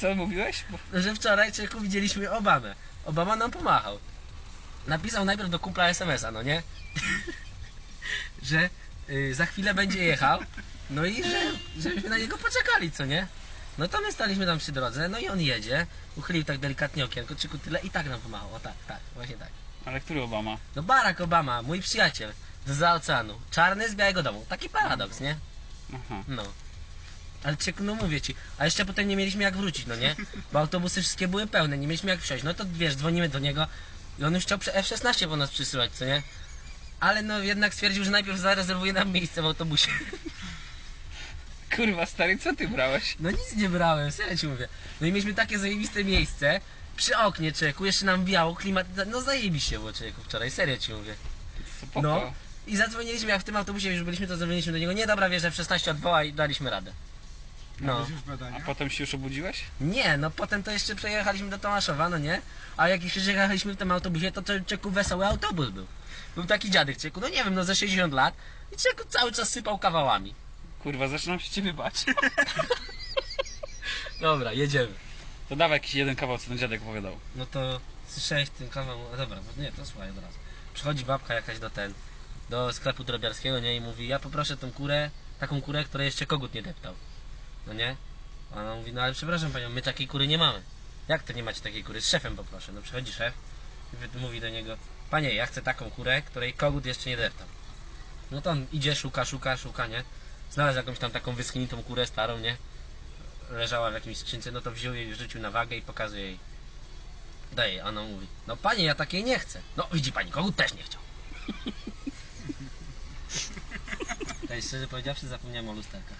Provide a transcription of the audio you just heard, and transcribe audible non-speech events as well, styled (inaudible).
co mówiłeś? Bo... Że wczoraj człowieku widzieliśmy Obamę. Obama nam pomachał. Napisał najpierw do kumpla SMS-a, no nie? (laughs) że y, za chwilę będzie jechał, no i że, żebyśmy na niego poczekali, co nie? No to my staliśmy tam przy drodze, no i on jedzie, uchylił tak delikatnie okienko, czyku tyle i tak nam pomachał, o tak, tak, właśnie tak. Ale który Obama? No Barack Obama, mój przyjaciel, z oceanu, czarny z Białego Domu, taki paradoks, nie? Aha. No. Ale czek, no mówię ci, a jeszcze potem nie mieliśmy jak wrócić, no nie? (laughs) Bo autobusy wszystkie były pełne, nie mieliśmy jak wsiąść. No to wiesz, dzwonimy do niego i on już chciał prze- F-16 po nas przysyłać, co nie? Ale no jednak stwierdził, że najpierw zarezerwuje nam miejsce w autobusie. (laughs) Kurwa, stary, co ty brałeś? No nic nie brałem, serio ci mówię. No i mieliśmy takie zajebiste miejsce przy oknie, człowieku, jeszcze nam wiało, klimat, no zajebiście było, człowieku, wczoraj, serio ci mówię. Spoko. No. I zadzwoniliśmy, jak w tym autobusie już byliśmy, to zadzwoniliśmy do niego, nie dobra, wiesz, F-16 odwoła i daliśmy radę. No. Robisz już badania? A potem się już obudziłeś? Nie, no potem to jeszcze przejechaliśmy do Tomaszowa, no nie? A jak już jechaliśmy w tym autobusie, to, czeku wesoły autobus był. Był taki dziadek czeku, no nie wiem, no ze 60 lat i czeku cały czas sypał kawałami. Kurwa, zaczynam się ciebie bać. (laughs) Dobra, jedziemy. To dawaj jakiś jeden kawał, co ten dziadek opowiadał. No to słyszałeś ten kawał, no dobra, bo nie, to słuchaj od razu. Przychodzi babka jakaś do ten, do sklepu drobiarskiego, nie? I mówi, ja poproszę tą kurę, taką kurę, której jeszcze kogut nie deptał. No nie? Ona mówi, no ale przepraszam panią, my takiej kury nie mamy. Jak to nie macie takiej kury? Z szefem poproszę. No przychodzi szef i mówi do niego, panie, ja chcę taką kurę, której kogut jeszcze nie deptał. No to on idzie, szuka, szuka, szuka, nie? Znalazł jakąś tam taką wyschniętą kurę starą, nie? Leżała w jakimś skrzynce, no to wziął jej, rzucił na wagę i pokazuje jej. Daje, a ona mówi, no panie, ja takiej nie chcę. No widzi pani, kogut też nie chciał. Tutaj (laughs) szczerze powiedziawszy zapomniałem o lusterkach.